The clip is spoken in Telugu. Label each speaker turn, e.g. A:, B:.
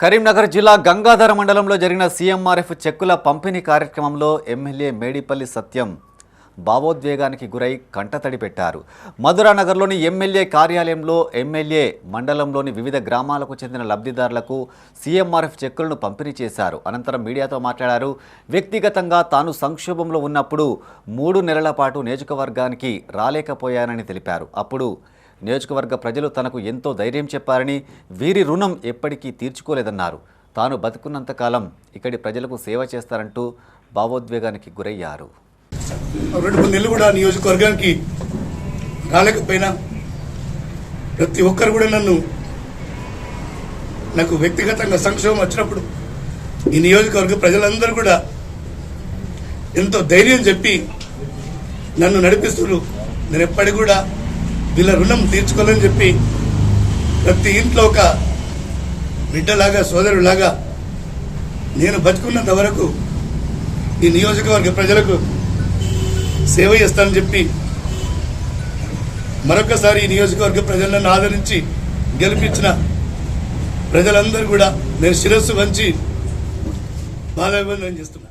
A: కరీంనగర్ జిల్లా గంగాధర మండలంలో జరిగిన సీఎంఆర్ఎఫ్ చెక్కుల పంపిణీ కార్యక్రమంలో ఎమ్మెల్యే మేడిపల్లి సత్యం భావోద్వేగానికి గురై కంటతడి పెట్టారు. మధురానగర్లోని ఎమ్మెల్యే కార్యాలయంలో ఎమ్మెల్యే మండలంలోని వివిధ గ్రామాలకు చెందిన లబ్ధిదారులకు సీఎంఆర్ఎఫ్ చెక్కులను పంపిణీ చేశారు. అనంతరం మీడియాతో మాట్లాడారు. వ్యక్తిగతంగా తాను సంక్షోభంలో ఉన్నప్పుడు మూడు నెలల పాటు నియోజకవర్గానికి రాలేకపోయానని తెలిపారు. అప్పుడు నియోజకవర్గ ప్రజలు తనకు ఎంతో ధైర్యం చెప్పారని వీరి రుణం ఎప్పటికీ తీర్చుకోలేదన్నారు. తాను బతుకున్నంతకాలం ఇక్కడి ప్రజలకు సేవ చేస్తారంటూ భావోద్వేగానికి గురయ్యారు.
B: రెండు మూడు నెలలు కూడా నియోజకవర్గానికి రాలేకపోయినా ప్రతి ఒక్కరు కూడా నన్ను నాకు వ్యక్తిగతంగా సంక్షోభం వచ్చినప్పుడు ఈ నియోజకవర్గ ప్రజలందరూ కూడా ఎంతో ధైర్యం చెప్పి నన్ను నడిపిస్తున్నారు. నేను ఎప్పటికి కూడా వీళ్ళ రుణం తీర్చుకోవాలని చెప్పి ప్రతి ఇంట్లో ఒక బిడ్డలాగా సోదరులాగా నేను బతుకున్నంత వరకు ఈ నియోజకవర్గ ప్రజలకు సేవ చేస్తానని చెప్పి మరొకసారి ఈ నియోజకవర్గ ప్రజలను ఆదరించి గెలిపించిన ప్రజలందరూ కూడా నేను శిరస్సు వంచి బాధాభివందనం చేస్తున్నాను.